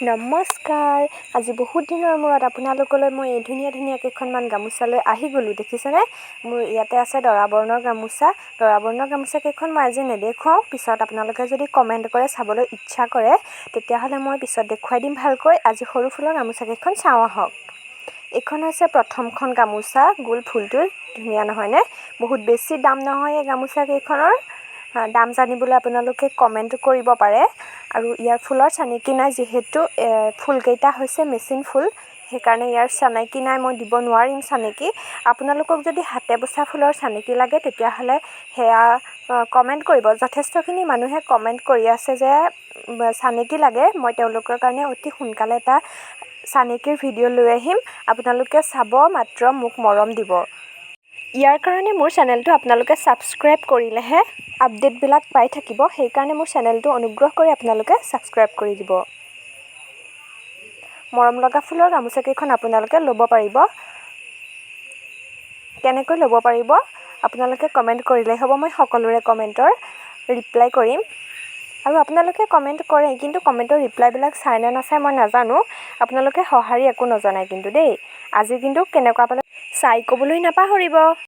নমস্কাৰ। আজি বহুত দিনৰ মূৰত আপোনালোকলৈ মই এই ধুনীয়া ধুনীয়া কেইখনমান গামোচা লৈ আহি গ'লোঁ দেখিছেনে? মোৰ ইয়াতে আছে দৰা বৰ্ণৰ গামোচা। দৰা বৰ্ণৰ গামোচা কেইখন মই আজি নেদেখুৱাওঁ। পিছত আপোনালোকে যদি কমেণ্ট কৰে চাবলৈ ইচ্ছা কৰে তেতিয়াহ'লে মই পিছত দেখুৱাই দিম ভালকৈ। আজি সৰু ফুলৰ গামোচা কেইখন চাওঁ আহক। এইখন হৈছে প্ৰথমখন গামোচা। গোল ফুলটো ধুনীয়া নহয়নে বহুত বেছি দাম নহয় এই গামোচা কেইখনৰ। আ, দাম জানিবলৈ আপোনালোকে কমেণ্ট কৰিব পাৰে। আৰু ইয়াৰ ফুলৰ চানেকি নাই যিহেতু ফুলকেইটা হৈছে মেচিন ফুল সেইকাৰণে ইয়াৰ চানেকি নাই মই দিব নোৱাৰিম চানেকি আপোনালোকক যদি হাতে বচা ফুলৰ চানেকি লাগে তেতিয়াহ'লে সেয়া কমেণ্ট কৰিব। যথেষ্টখিনি মানুহে কমেণ্ট কৰি আছে যে চানেকি লাগে। মই তেওঁলোকৰ কাৰণে অতি সোনকালে এটা চানেকিৰ ভিডিঅ' লৈ আহিম। আপোনালোকে চাব মাত্ৰ মোক মৰম দিব। ইয়াৰ কাৰণে মোৰ চেনেলটো আপোনালোকে ছাবস্ক্ৰাইব কৰিলেহে আপডেটবিলাক পাই থাকিব। সেইকাৰণে মোৰ চেনেলটো অনুগ্ৰহ কৰি আপোনালোকে ছাবস্ক্ৰাইব কৰি দিব। মৰম লগা ফুলৰ গামোচা কেইখন আপোনালোকে ল'ব পাৰিব। কেনেকৈ ল'ব পাৰিব? আপোনালোকে কমেণ্ট কৰিলেই হ'ব। মই সকলোৰে কমেণ্টৰ ৰিপ্লাই কৰিম। আৰু আপোনালোকে কমেণ্ট কৰে কিন্তু কমেণ্টৰ ৰিপ্লাইবিলাক চাই নে নাচাই মই নাজানো। আপোনালোকে সঁহাৰি একো নজনায় কিন্তু দেই। আজি কিন্তু কেনেকুৱা পালে চাই ক'বলৈ নাপাহৰিব।